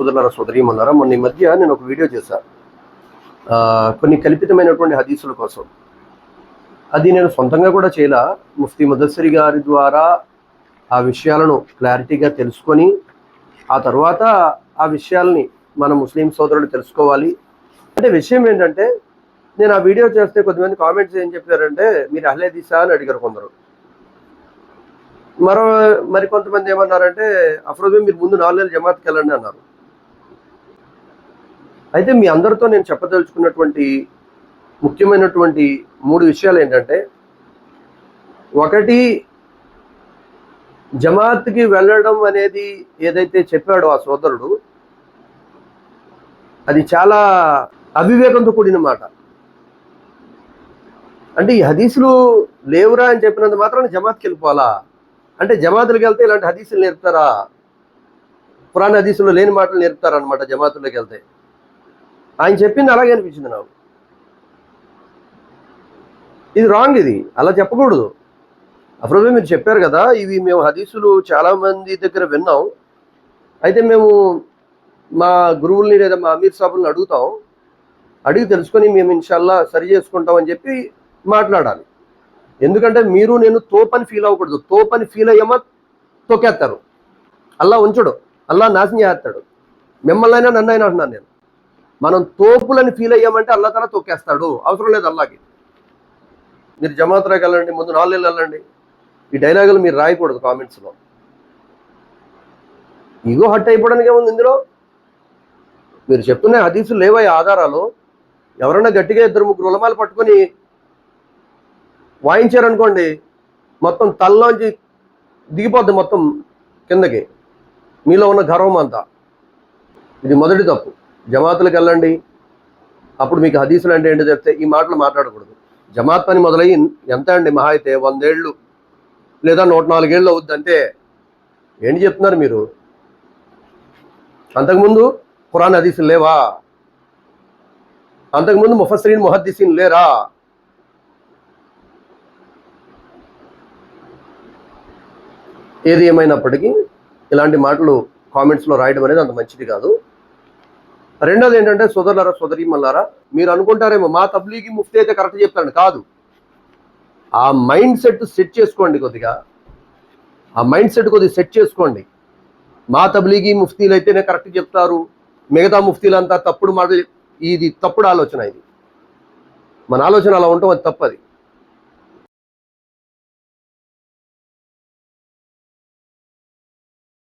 సోదరులారా సోదరీమన్నారా మొన్న ఈ మధ్య నేను ఒక వీడియో చేశాను కొన్ని కల్పితమైనటువంటి హదీసుల కోసం. అది నేను సొంతంగా కూడా చేయలా. ముఫ్తీ ముదస్సరి గారి ద్వారా ఆ విషయాలను క్లారిటీగా తెలుసుకొని ఆ తర్వాత ఆ విషయాల్ని మన ముస్లిం సోదరులు తెలుసుకోవాలి. అంటే విషయం ఏంటంటే నేను ఆ వీడియో చేస్తే కొద్దిమంది కామెంట్స్ ఏం చెప్పారంటే మీరు అహ్లే దిశా అని అడిగారు కొందరు. మరో మరి కొంతమంది ఏమన్నారంటే అఫ్రోజు మీరు ముందు నాలుగు నెలలు జమాత్కి వెళ్ళండి అన్నారు. అయితే మీ అందరితో నేను చెప్పదలుచుకున్నటువంటి ముఖ్యమైనటువంటి మూడు విషయాలు ఏంటంటే ఒకటి జమాత్కి వెళ్ళడం అనేది ఏదైతే చెప్పాడో ఆ సోదరుడు అది చాలా అవివేకంతో కూడిన మాట. అంటే ఈ హదీసులు లేవురా అని చెప్పినంత మాత్రాన జమాత్కి వెళ్ళిపోవాలా? అంటే జమాతులకు వెళ్తే ఇలాంటి హదీసులు నేర్పుతారా? పురాణ హదీసులు లేని మాటలు నేర్పుతారనమాట జమాతుల్లోకి వెళ్తే. ఆయన చెప్పింది అలాగే అనిపించింది నాకు. ఇది రాంగ్ ఇది. అలా చెప్పకూడదు. అప్పుడు మీరు చెప్పారు కదా ఇవి మేము హదీసులు చాలామంది దగ్గర విన్నాం. అయితే మేము మా గురువుల్ని లేదా మా అమీర్ సాబుల్ని అడుగుతాం. అడిగి తెలుసుకొని మేము ఇన్షాల్లా సరి చేసుకుంటాం అని చెప్పి మాట్లాడాలి. ఎందుకంటే మీరు నేను తోపని ఫీల్ అవ్వకూడదు. తోపని ఫీల్ అయ్యామా తొక్కేస్తారు. అల్లా ఉంచడు. అల్లా నాశనం చేస్తాడు. మిమ్మల్ని అయినా నన్ను అయినా అంటున్నాను నేను. మనం తోపులని ఫీల్ అయ్యామంటే అల్లా తల తొక్కేస్తాడు అవసరం లేదు అల్లాకి. మీరు జమాత్రాకి వెళ్ళండి ముందు నాలుగేళ్ళు వెళ్ళండి. ఈ డైలాగులు మీరు రాయకూడదు కామెంట్స్లో ఇగో హట్ అయిపోవడానికి ఏముంది ఇందులో. మీరు చెప్తున్న హదీసులు లేవా ఆధారాలు? ఎవరైనా గట్టిగా ఇద్దరు ముగ్గురు ఉలమాలు పట్టుకొని వాయించారనుకోండి మొత్తం తల్లోంచి దిగిపోద్ది మొత్తం కిందకి. మీలో ఉన్న గర్వం అంతా. ఇది మొదటి తప్పు. జమాతులకు వెళ్ళండి. అప్పుడు మీకు హదీసులు అంటే ఏంటో చెప్తే ఈ మాటలు మాట్లాడకూడదు. జమాత్ పని మొదలయ్యి ఎంత అండి? మహా అయితే వందేళ్ళు లేదా నూట నాలుగేళ్ళు అవుద్ది అంటే ఏంటి చెప్తున్నారు మీరు? అంతకుముందు ఖురాన్ హదీసులు లేవా? అంతకుముందు ముఫస్రీన్ ముహద్దీసీన్ లేరా? ఏది ఏమైనప్పటికీ ఇలాంటి మాటలు కామెంట్స్లో రాయడం అనేది అంత మంచిది కాదు. రెండోది ఏంటంటే సోదరులారా సోదరి మల్లారా మీరు అనుకుంటారేమో మా తబ్లీగి ముఫ్తి అయితే కరెక్ట్ చెప్తాను కాదు. ఆ మైండ్ సెట్ సెట్ చేసుకోండి కొద్దిగా. ఆ మైండ్ సెట్ కొద్దిగా సెట్ చేసుకోండి. మా తబ్లీకి ముఫ్తీలు అయితేనే కరెక్ట్ చెప్తారు. మిగతా ముఫ్తీలంతా తప్పుడు మాట ఇది తప్పుడు ఆలోచన ఇది. మన ఆలోచన అలా ఉండటం అది తప్పది.